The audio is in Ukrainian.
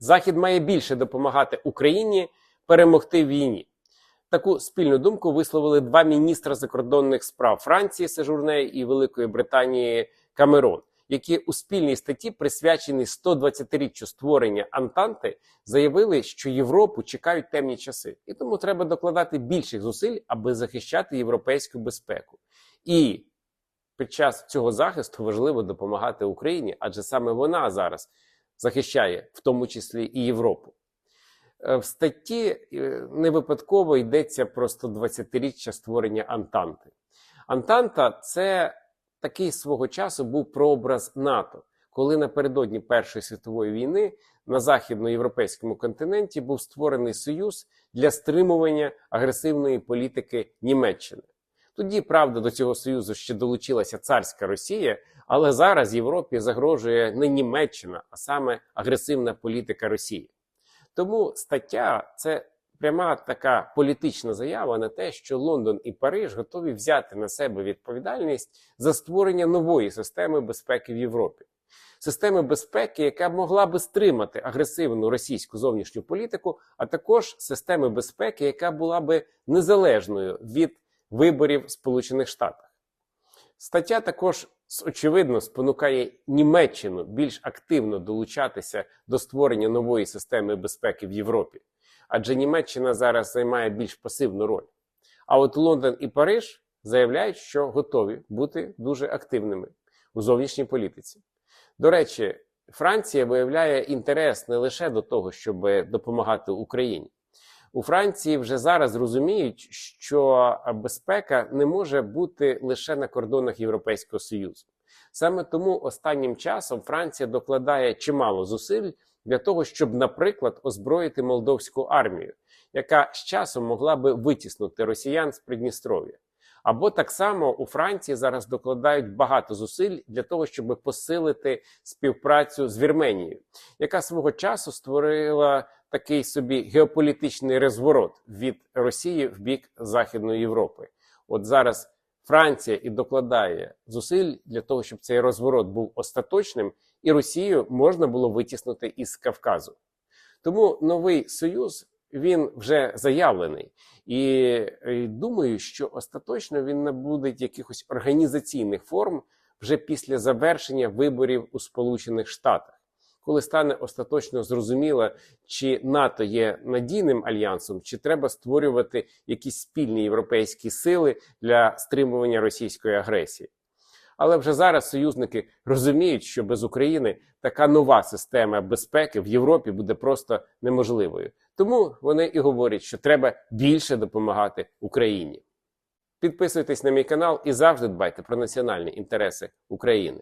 Захід має більше допомагати Україні перемогти в війні. Таку спільну думку висловили два міністра закордонних справ Франції Сежурне і Великої Британії Камерон, які у спільній статті, присвяченій 120-річчю створення Антанти, заявили, що Європу чекають темні часи, і тому треба докладати більших зусиль, аби захищати європейську безпеку. І під час цього захисту важливо допомагати Україні, адже саме вона зараз захищає, в тому числі і Європу. Е, В статті е, не випадково йдеться про 120-річчя створення Антанти. Антанта це такий свого часу був прообраз НАТО, коли напередодні Першої світової війни на західноєвропейському континенті був створений союз для стримування агресивної політики Німеччини. Тоді, правда, до цього союзу ще долучилася царська Росія, але зараз Європі загрожує не Німеччина, а саме агресивна політика Росії. Тому стаття це пряма така політична заява на те, що Лондон і Париж готові взяти на себе відповідальність за створення нової системи безпеки в Європі. Системи безпеки, яка могла би стримати агресивну російську зовнішню політику, а також системи безпеки, яка була би незалежною від виборів в Сполучених Штатах. Стаття також очевидно спонукає Німеччину більш активно долучатися до створення нової системи безпеки в Європі, адже Німеччина зараз займає більш пасивну роль. А от Лондон і Париж заявляють, що готові бути дуже активними у зовнішній політиці. До речі, Франція виявляє інтерес не лише до того, щоб допомагати Україні. У Франції вже зараз розуміють, що безпека не може бути лише на кордонах Європейського Союзу. Саме тому останнім часом Франція докладає чимало зусиль для того, щоб, наприклад, озброїти молдовську армію, яка з часом могла би витіснути росіян з Придністров'я. Або так само у Франції зараз докладають багато зусиль для того, щоб посилити співпрацю з Вірменією, яка свого часу створила такий собі геополітичний розворот від Росії в бік Західної Європи. От зараз Франція і докладає зусиль для того, щоб цей розворот був остаточним, і Росію можна було витіснути із Кавказу. Тому новий союз він вже заявлений, і е, думаю, що остаточно він набуде якихось організаційних форм вже після завершення виборів у Сполучених Штатах. Коли стане остаточно зрозуміло, чи НАТО є надійним альянсом, чи треба створювати якісь спільні європейські сили для стримування російської агресії. Але вже зараз союзники розуміють, що без України така нова система безпеки в Європі буде просто неможливою. Тому вони і говорять, що треба більше допомагати Україні. Підписуйтесь на мій канал і завжди дбайте про національні інтереси України.